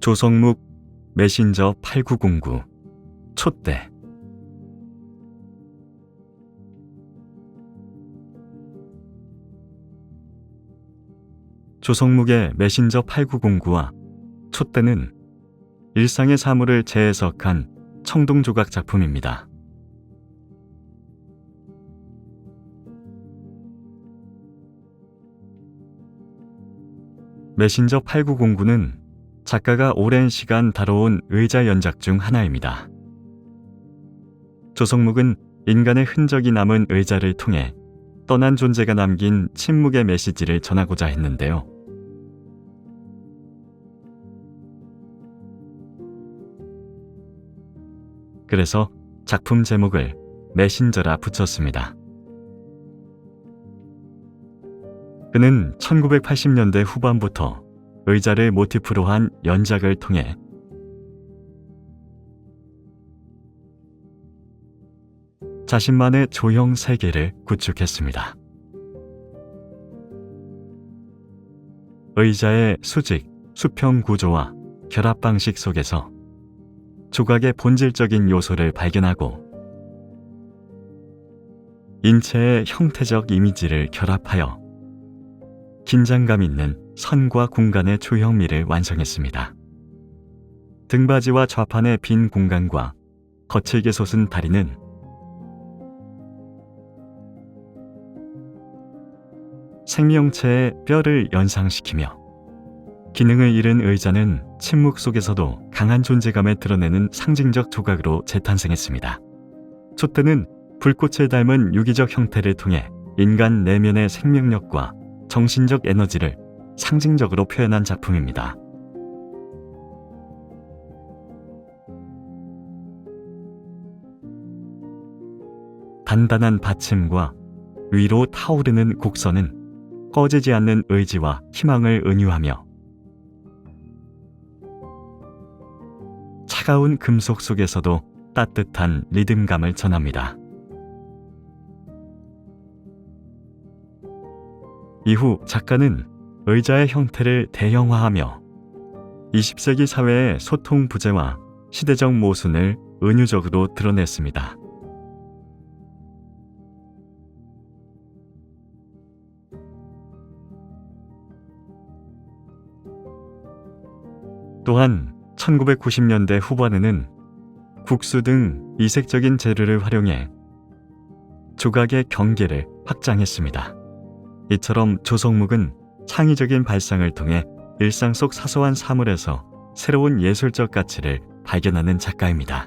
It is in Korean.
조성묵 메신저 8909 촛대 조성묵의 메신저 8909와 촛대는 일상의 사물을 재해석한 청동조각 작품입니다. 메신저 8909는 작가가 오랜 시간 다뤄온 의자 연작 중 하나입니다. 조성묵은 인간의 흔적이 남은 의자를 통해 떠난 존재가 남긴 침묵의 메시지를 전하고자 했는데요. 그래서 작품 제목을 메신저라 붙였습니다. 그는 1980년대 후반부터 의자를 모티프로 한 연작을 통해 자신만의 조형 세계를 구축했습니다. 의자의 수직, 수평 구조와 결합 방식 속에서 조각의 본질적인 요소를 발견하고 인체의 형태적 이미지를 결합하여 긴장감 있는 선과 공간의 조형미를 완성했습니다. 등받이와 좌판의 빈 공간과 거칠게 솟은 다리는 생명체의 뼈를 연상시키며 기능을 잃은 의자는 침묵 속에서도 강한 존재감을 드러내는 상징적 조각으로 재탄생했습니다. 촛대는 불꽃을 닮은 유기적 형태를 통해 인간 내면의 생명력과 정신적 에너지를 상징적으로 표현한 작품입니다. 단단한 받침과 위로 타오르는 곡선은 꺼지지 않는 의지와 희망을 은유하며 차가운 금속 속에서도 따뜻한 리듬감을 전합니다. 이후 작가는 의자의 형태를 대형화하며 20세기 사회의 소통 부재와 시대적 모순을 은유적으로 드러냈습니다. 또한 1990년대 후반에는 국수 등 이색적인 재료를 활용해 조각의 경계를 확장했습니다. 이처럼 조성묵은 창의적인 발상을 통해 일상 속 사소한 사물에서 새로운 예술적 가치를 발견하는 작가입니다.